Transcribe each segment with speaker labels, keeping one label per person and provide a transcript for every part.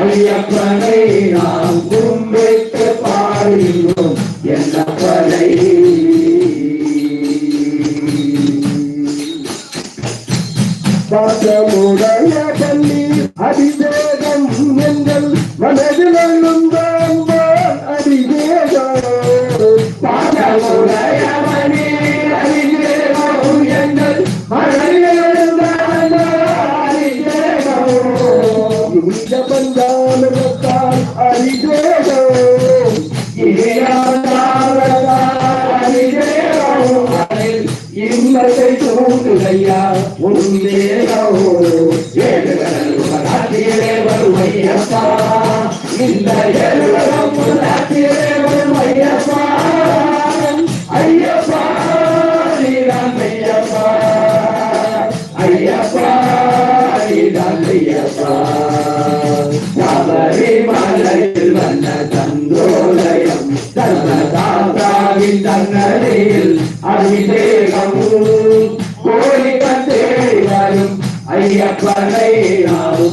Speaker 1: ஐயப்பனை நாம் கும்பிட்டு பாடினோம் என்னப்பனை
Speaker 2: பாசமுடைய கண்ணி அதிவேகம் எங்கள் மனதில் எழுந்தான் அதிவேகம்
Speaker 1: பாடமுடையவனே அறிவேகம் எங்கள் மனதில் இன்பத்தை தூண்டுகையா உந்தேகோ ஏழுகடலே இந்த ஐயப்பா ஐயப்பா ஐயப்பா நீதான் ஐயப்பா சபரிமலையில் வந்த தந்தோலயம் தன்னதாதாவின் தன்னடியில் அபிஷேகமும் கோழி கண்டே வரும் ஐயப்பனை நாம்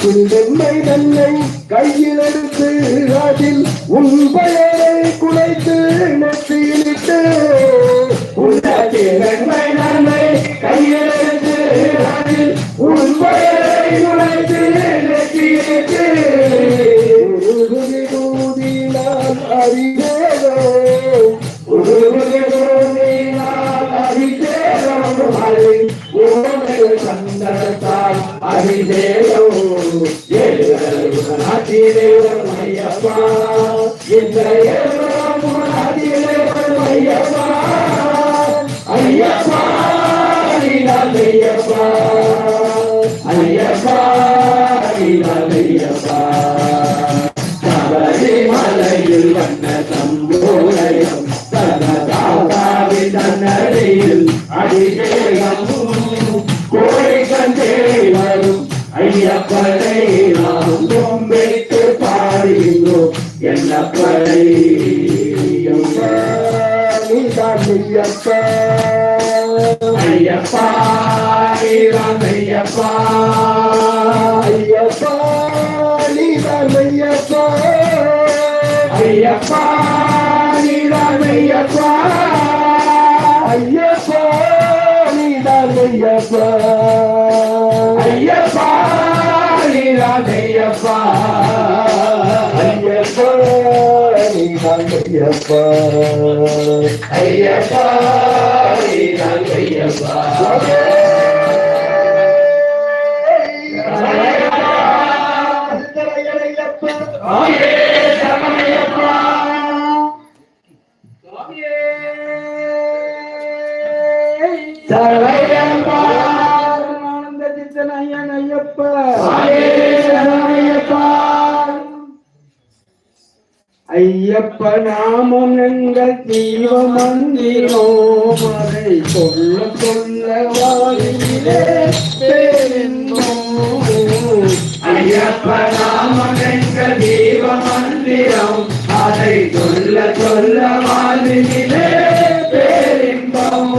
Speaker 1: கும்பிட்டு
Speaker 2: வெண்ணை தன்னை கையில் எடுத்து அதில் உன் பெயரை குலைத்து நெற்றியிலிட்டு.
Speaker 1: உள்ளத்தில் வெண்மை நன்மை ஐயப்பா இந்த ஏழுநாட்டிலே ஐயப்பா ஐயப்பா ஐயப்பா ஐயப்பா நீதான் ஐயப்பா
Speaker 2: ஐயப்பா
Speaker 1: நீதான் ஐயப்பா
Speaker 2: ஐயப்பா நீதான் ஐயப்பா
Speaker 1: ஐயப்பா நீதான் ஐயப்பா
Speaker 2: ஐயப்பா நீதான் ஐயப்பா
Speaker 1: ஐயப்பா ஐயப்பா
Speaker 2: ஐயப்பா ஐயப்பா.
Speaker 1: ஐயப்பா ஐயப்பா. சரவையப்பா
Speaker 2: ஆனந்த சித்தனையன் ஐயப்பா. ஐயப்ப நாமம் எங்கள் தீவ மந்திரம்? அதை சொல்ல சொல்ல வாயிலே
Speaker 1: ஐயப்ப நாமம் எங்கள் தீவ மந்திரம் அதை சொல்ல சொல்ல வாழ்விலே பேரின்பம்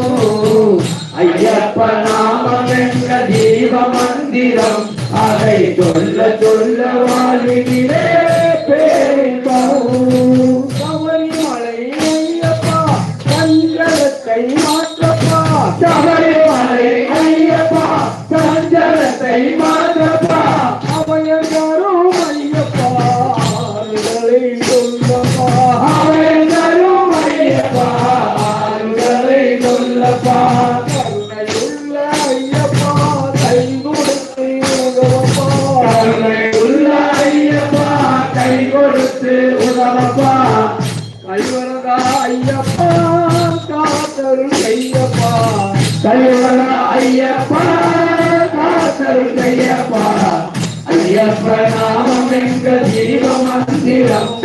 Speaker 1: ஐயப்ப நாமம் எங்கள் தீவ மந்திரம் அதை சொல்ல சொல்ல வாழ்விலே சஞ்சலத்தை மாற்றப்பா
Speaker 2: அவையர் ஐயப்பா. ஆறுதலை சொல்லப்பா
Speaker 1: அவன் தரும் ஐயப்பா. ஆறுதலை சொல்லப்பா
Speaker 2: ஐயப்பா கை
Speaker 1: ஐயப்பா అయ్యప్ప అయ్యప్ప నామ వెంక జీవ మందిరం.